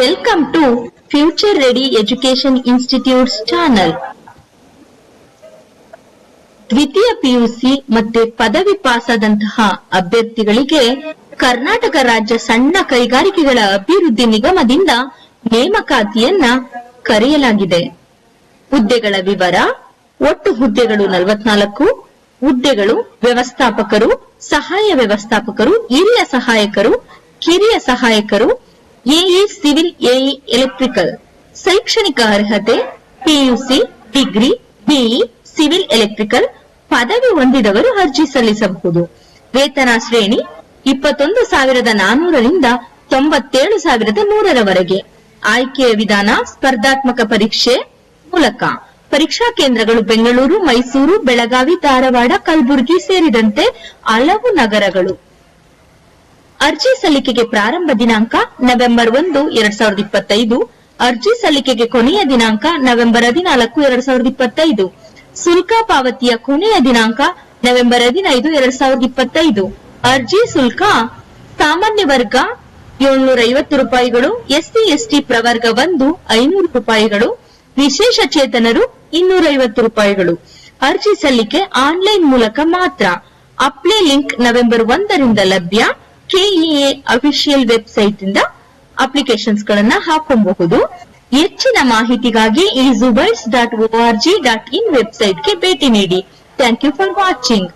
Welcome to future ready education institutes channel ದ್ವಿತೀಯ PUC ಮತ್ತೆ ಪದವಿ ಪಾಸಾದಂತಹ ಅಭ್ಯರ್ಥಿಗಳಿಗೆ ಕರ್ನಾಟಕ ರಾಜ್ಯ ಸಣ್ಣ ಕೈಗಾರಿಕೆಗಳ ಅಭಿವೃದ್ಧಿ ನಿಗಮದಿಂದ ನೇಮಕಾತಿಯನ್ನ ಕರೆಯಲಾಗಿದೆ. ಹುದ್ದೆಗಳ ವಿವರ, ಒಟ್ಟು ಹುದ್ದೆಗಳು ನಲವತ್ನಾಲ್ಕು, ಹುದ್ದೆಗಳು ವ್ಯವಸ್ಥಾಪಕರು, ಸಹಾಯ ವ್ಯವಸ್ಥಾಪಕರು, ಹಿರಿಯ ಸಹಾಯಕರು, ಕಿರಿಯ ಸಹಾಯಕರು ಎಇ ಸಿವಿಲ್ ಎಇ ಎಲೆಕ್ಟ್ರಿಕಲ್. ಶೈಕ್ಷಣಿಕ ಅರ್ಹತೆ, PUC, degree, BE, civil electrical ಪದವಿ ಹೊಂದಿದವರು ಅರ್ಜಿ ಸಲ್ಲಿಸಬಹುದು. ವೇತನ ಶ್ರೇಣಿ ಇಪ್ಪತ್ತೊಂದು ಸಾವಿರದ ನಾನೂರರಿಂದ ತೊಂಬತ್ತೇಳು ಸಾವಿರದ ನೂರರವರೆಗೆ. ಆಯ್ಕೆಯ ವಿಧಾನ ಸ್ಪರ್ಧಾತ್ಮಕ ಪರೀಕ್ಷೆ ಮೂಲಕ. ಪರೀಕ್ಷಾ ಕೇಂದ್ರಗಳು ಬೆಂಗಳೂರು, ಮೈಸೂರು, ಬೆಳಗಾವಿ, ಧಾರವಾಡ, ಕಲಬುರಗಿ ಸೇರಿದಂತೆ ಹಲವು ನಗರಗಳು. ಅರ್ಜಿ ಸಲ್ಲಿಕೆಗೆ ಪ್ರಾರಂಭ ದಿನಾಂಕ ನವೆಂಬರ್ ಒಂದು, ಎರಡ್ ಸಾವಿರದ ಇಪ್ಪತ್ತೈದು. ಅರ್ಜಿ ಸಲ್ಲಿಕೆಗೆ ಕೊನೆಯ ದಿನಾಂಕ ನವೆಂಬರ್ ಹದಿನಾಲ್ಕು, ಎರಡ್ ಸಾವಿರದ ಇಪ್ಪತ್ತೈದು. ಶುಲ್ಕ ಪಾವತಿಯ ಕೊನೆಯ ದಿನಾಂಕ ನವೆಂಬರ್ ಹದಿನೈದು, ಎರಡ್ ಸಾವಿರದ ಇಪ್ಪತ್ತೈದು. ಅರ್ಜಿ ಶುಲ್ಕ ಸಾಮಾನ್ಯ ವರ್ಗ ಏಳ್ನೂರ ಐವತ್ತು ರೂಪಾಯಿಗಳು, ಎಸ್ಸಿ, ಎಸ್ಟಿ ಪ್ರವರ್ಗ ಒಂದು, ಐನೂರು ರೂಪಾಯಿಗಳು, ವಿಶೇಷ ಚೇತನರು ಇನ್ನೂರ ಐವತ್ತು ರೂಪಾಯಿಗಳು. ಅರ್ಜಿ ಸಲ್ಲಿಕೆ ಆನ್ಲೈನ್ ಮೂಲಕ ಮಾತ್ರ. ಅಪ್ಲೈ ಲಿಂಕ್ ನವೆಂಬರ್ ಒಂದರಿಂದ ಲಭ್ಯ. ಕೆಇಎ ಅಫಿಷಿಯಲ್ ವೆಬ್ಸೈಟ್ ಇಂದ ಅಪ್ಲಿಕೇಶನ್ಸ್ ಗಳನ್ನ ಹಾಕೊಬಹುದು ಹೆಚ್ಚಿನ ಮಾಹಿತಿಗಾಗಿ ಈ ಜುಬೈಸ್ dot R G dot in ವೆಬ್ಸೈಟ್ಗೆ ಭೇಟಿ ನೀಡಿ. Thank you for watching